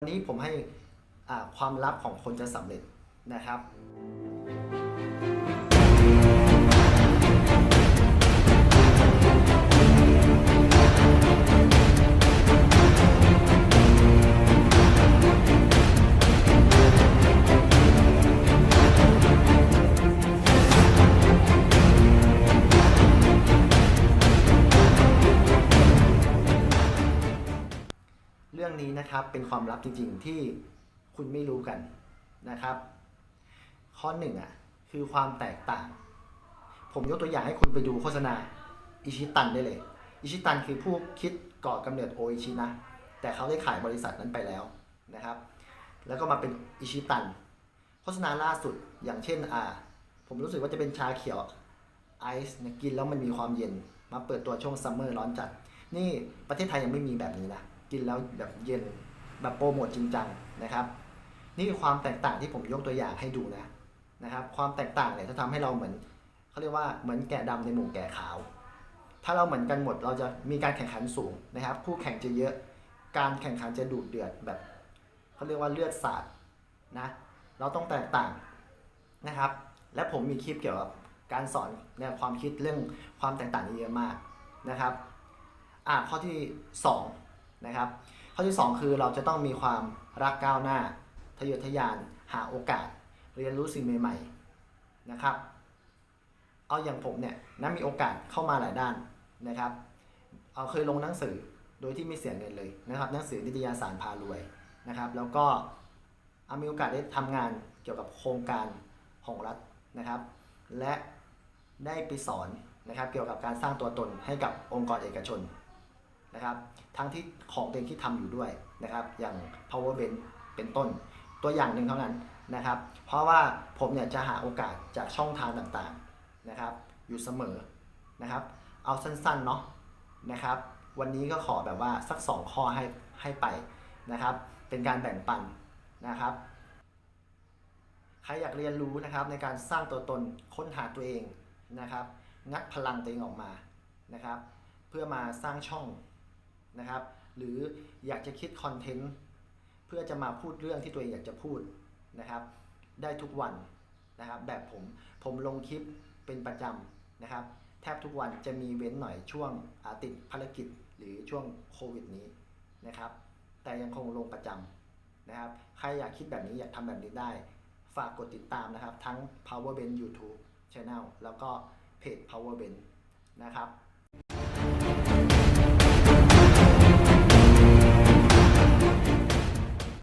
วันนี้ผมให้ความลับของคนจะสำเร็จนะครับ เรื่องนี้นะครับเป็นความลับจริงๆที่คุณไม่รู้กันนะครับ ข้อหนึ่งอะคือความแตกต่าง ผมยกตัวอย่างให้คุณไปดูโฆษณาอิชิตันได้เลย อิชิตันคือผู้คิดก่อกำเนิดโออิชินะ แต่เขาได้ขายบริษัทนั้นไปแล้วนะครับ แล้วก็มาเป็นอิชิตัน โฆษณาล่าสุดอย่างเช่นอ่าผมรู้สึกว่าจะเป็นชาเขียวไอซ์กินแล้วมันมีความเย็น มาเปิดตัวช่วงซัมเมอร์ร้อนจัด นี่ประเทศไทยยังไม่มีแบบนี้นะ กินแล้วแบบเย็นแบบโปรโมทจริงจังนะครับ นี่คือความแตกต่างที่ผมยกตัวอย่างให้ดูนะนะครับ ความแตกต่างเนี่ยจะทำให้เราเหมือนเขาเรียกว่าเหมือนแกะดำในหมู่แกะขาว ถ้าเราเหมือนกันหมดเราจะมีการแข่งขันสูงนะครับ คู่แข่งจะเยอะการแข่งขันจะดุเดือดแบบเขาเรียกว่าเลือดสาดนะเราต้องแตกต่างนะครับ และผมมีคลิปเกี่ยวกับการสอนแนวความคิดเรื่องความแตกต่างเยอะมากนะครับอะข้อที่ 2 นะครับข้อที่ 2 คือเราจะต้องมีความรักก้าวหน้า ทะเยอทะยานหาโอกาส เรียนรู้สิ่งใหม่ๆนะครับ เอาอย่างผมเนี่ยนะมีโอกาสเข้ามาหลายด้านนะครับ เอาเคยลงหนังสือโดยที่ไม่เสียเงินเลยนะครับหนังสือนิตยสารพารวยนะครับ แล้วก็เอามีโอกาสได้ทำงานเกี่ยวกับโครงการของรัฐนะครับ และได้ไปสอนนะครับเกี่ยวกับการสร้างตัวตนให้กับองค์กรเอกชน นะครับ ทั้งที่ของตัวเองที่ทำอยู่ด้วยนะครับ อย่าง power bank เป็นต้น ตัวอย่างหนึ่งเท่านั้นนะครับ เพราะว่าผมเนี่ยจะหาโอกาสจากช่องทางต่างๆนะครับ อยู่เสมอนะครับ เอาสั้นๆเนาะนะครับ วันนี้ก็ขอแบบว่าสัก 2 ข้อให้ให้ไปนะครับ เป็นการแบ่งปันนะครับ ใครอยากเรียนรู้นะครับในการสร้างตัวตนค้นหาตัวเองนะครับ งัดพลังตัวเองออกมานะครับ เพื่อมาสร้างช่อง นะครับ หรืออยากจะคิดคอนเทนต์เพื่อจะมาพูดเรื่องที่ตัวเองอยากจะพูดนะครับ ได้ทุกวันนะครับแบบผมผมลงคลิปเป็นประจำนะครับ แทบทุกวันจะมีเว้นหน่อยช่วงติดภารกิจหรือช่วงโควิดนี้นะครับ แต่ยังคงลงประจำนะครับ ใครอยากคิดแบบนี้อยากทำแบบนี้ได้ ฝากกดติดตามนะครับ ทั้ง Power Bank YouTube Channel แล้วก็เพจ Power Bank นะครับ